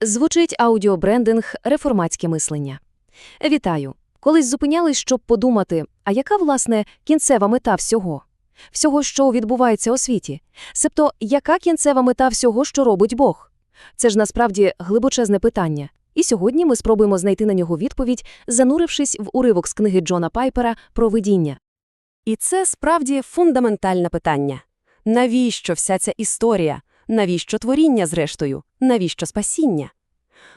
Звучить аудіобрендинг «Реформатське мислення». Вітаю! Колись зупинялись, щоб подумати, а яка, власне, кінцева мета всього? Всього, що відбувається у світі? Себто, яка кінцева мета всього, що робить Бог? Це ж насправді глибочезне питання. І сьогодні ми спробуємо знайти на нього відповідь, занурившись в уривок з книги Джона Пайпера про видіння. І це справді фундаментальне питання. Навіщо вся ця історія? Навіщо творіння, зрештою? Навіщо спасіння?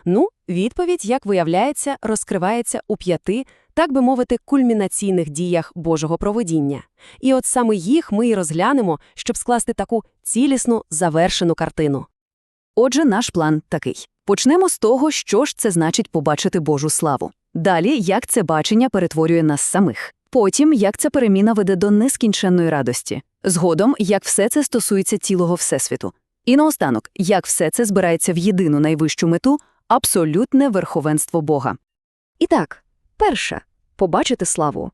Ну, відповідь, як виявляється, розкривається у п'яти, так би мовити, кульмінаційних діях Божого провидіння. І от саме їх ми і розглянемо, щоб скласти таку цілісну, завершену картину. Отже, наш план такий. Почнемо з того, що ж це значить побачити Божу славу. Далі, як це бачення перетворює нас самих. Потім, як ця переміна веде до нескінченної радості. Згодом, як все це стосується цілого Всесвіту. І наостанок, як все це збирається в єдину найвищу мету – абсолютне верховенство Бога. І так, перше – побачити славу.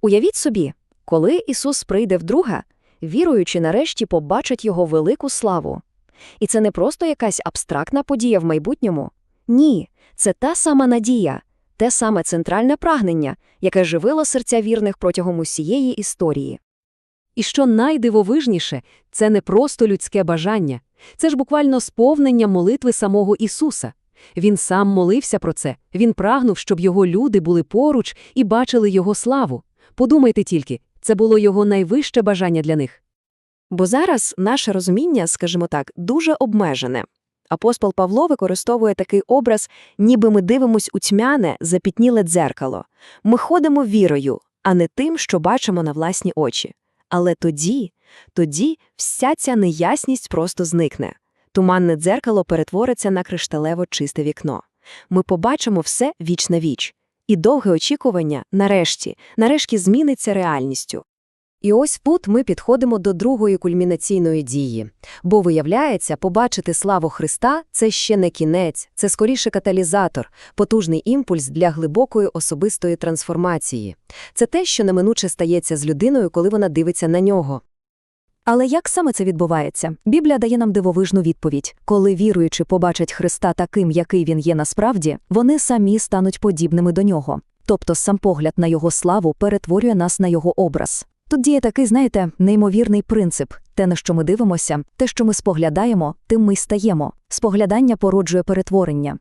Уявіть собі, коли Ісус прийде вдруге, віруючи нарешті побачать Його велику славу. І це не просто якась абстрактна подія в майбутньому. Ні, це та сама надія, те саме центральне прагнення, яке живило серця вірних протягом усієї історії. І що найдивовижніше, це не просто людське бажання. Це ж буквально сповнення молитви самого Ісуса. Він сам молився про це, він прагнув, щоб його люди були поруч і бачили його славу. Подумайте тільки, це було його найвище бажання для них. Бо зараз наше розуміння, скажімо так, дуже обмежене. Апостол Павло використовує такий образ, ніби ми дивимось у тьмяне, запітніле дзеркало. Ми ходимо вірою, а не тим, що бачимо на власні очі. Але тоді, тоді вся ця неясність просто зникне. Туманне дзеркало перетвориться на кришталево чисте вікно. Ми побачимо все віч на віч. І довге очікування, нарешті, нарешті зміниться реальністю. І ось тут ми підходимо до другої кульмінаційної дії. Бо, виявляється, побачити славу Христа – це ще не кінець, це скоріше каталізатор, потужний імпульс для глибокої особистої трансформації. Це те, що неминуче стається з людиною, коли вона дивиться на нього. Але як саме це відбувається? Біблія дає нам дивовижну відповідь. Коли віруючи побачать Христа таким, який він є насправді, вони самі стануть подібними до нього. Тобто сам погляд на його славу перетворює нас на його образ. Тут діє такий, знаєте, неймовірний принцип. Те, на що ми дивимося, те, що ми споглядаємо, тим ми стаємо. Споглядання породжує перетворення.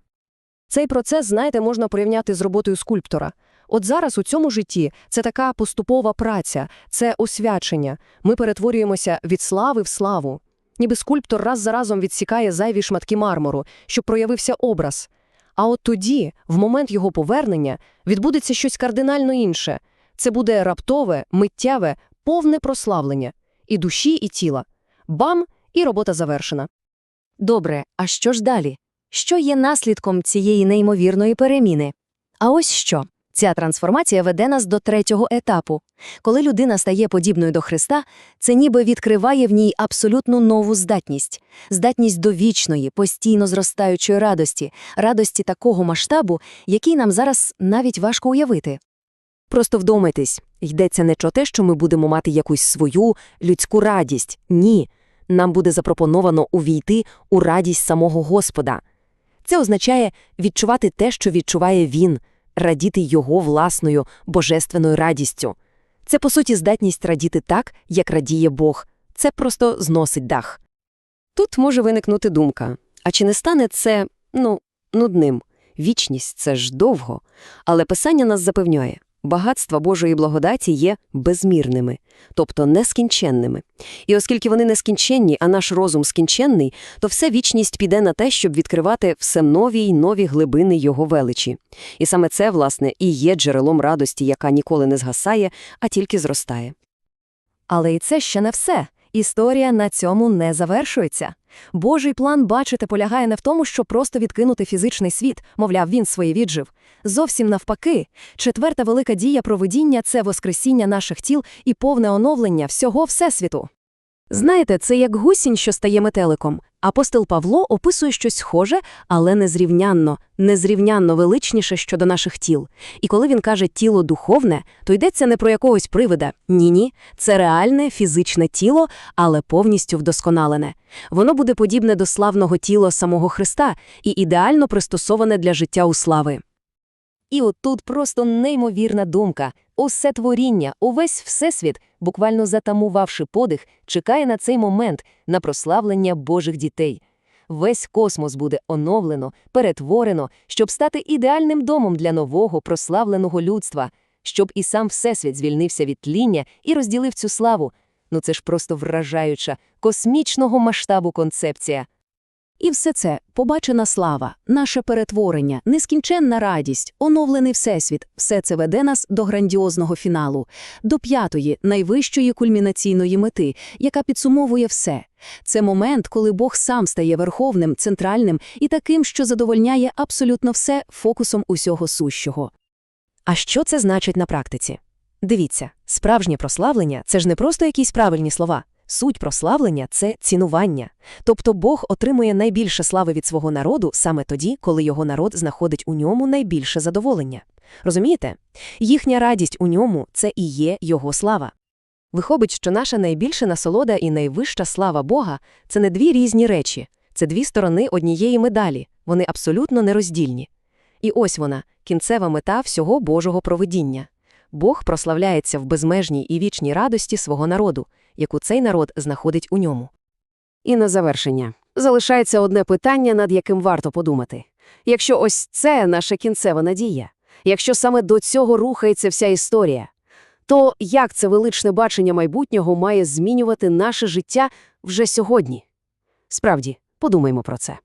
Цей процес, знаєте, можна порівняти з роботою скульптора. От зараз у цьому житті це така поступова праця, це освячення. Ми перетворюємося від слави в славу. Ніби скульптор раз за разом відсікає зайві шматки мармуру, щоб проявився образ. А от тоді, в момент його повернення, відбудеться щось кардинально інше. Це буде раптове, миттєве, повне прославлення і душі, і тіла. Бам! І робота завершена. Добре, а що ж далі? Що є наслідком цієї неймовірної переміни? А ось що. Ця трансформація веде нас до третього етапу. Коли людина стає подібною до Христа, це ніби відкриває в ній абсолютну нову здатність. Здатність до вічної, постійно зростаючої радості, радості такого масштабу, який нам зараз навіть важко уявити. Просто вдумайтесь, йдеться не про те, що ми будемо мати якусь свою людську радість. Ні. Нам буде запропоновано увійти у радість самого Господа. Це означає відчувати те, що відчуває Він, радіти Його власною божественною радістю. Це, по суті, здатність радіти так, як радіє Бог. Це просто зносить дах. Тут може виникнути думка, а чи не стане це, ну, нудним? Вічність – це ж довго. Але Писання нас запевняє, багатства Божої благодаті є безмірними, тобто нескінченними. І оскільки вони нескінченні, а наш розум скінченний, то вся вічність піде на те, щоб відкривати все нові й нові глибини його величі. І саме це, власне, і є джерелом радості, яка ніколи не згасає, а тільки зростає. Але і це ще не все. Історія на цьому не завершується. Божий план, бачите, полягає не в тому, щоб просто відкинути фізичний світ, мовляв, він своє віджив. Зовсім навпаки. Четверта велика дія провидіння – це воскресіння наших тіл і повне оновлення всього Всесвіту. Знаєте, це як гусінь, що стає метеликом. Апостол Павло описує щось схоже, але незрівнянно, незрівнянно величніше щодо наших тіл. І коли він каже «тіло духовне», то йдеться не про якогось привида. Ні-ні, це реальне фізичне тіло, але повністю вдосконалене. Воно буде подібне до славного тіла самого Христа і ідеально пристосоване для життя у слави. І от тут просто неймовірна думка. Усе творіння, увесь всесвіт, буквально затамувавши подих, чекає на цей момент, на прославлення Божих дітей. Весь космос буде оновлено, перетворено, щоб стати ідеальним домом для нового прославленого людства, щоб і сам всесвіт звільнився від тління і розділив цю славу. Ну це ж просто вражаюча, космічного масштабу концепція. І все це – побачена слава, наше перетворення, нескінченна радість, оновлений всесвіт – все це веде нас до грандіозного фіналу, до п'ятої, найвищої кульмінаційної мети, яка підсумовує все. Це момент, коли Бог сам стає верховним, центральним і таким, що задовольняє абсолютно все фокусом усього сущого. А що це значить на практиці? Дивіться, справжнє прославлення – це ж не просто якісь правильні слова. Суть прославлення – це цінування. Тобто Бог отримує найбільше слави від свого народу саме тоді, коли його народ знаходить у ньому найбільше задоволення. Розумієте? Їхня радість у ньому – це і є його слава. Виходить, що наша найбільша насолода і найвища слава Бога – це не дві різні речі, це дві сторони однієї медалі, вони абсолютно нероздільні. І ось вона, кінцева мета всього Божого провидіння. Бог прославляється в безмежній і вічній радості свого народу, яку цей народ знаходить у ньому. І на завершення. Залишається одне питання, над яким варто подумати. Якщо ось це наша кінцева надія, якщо саме до цього рухається вся історія, то як це величне бачення майбутнього має змінювати наше життя вже сьогодні? Справді, подумаймо про це.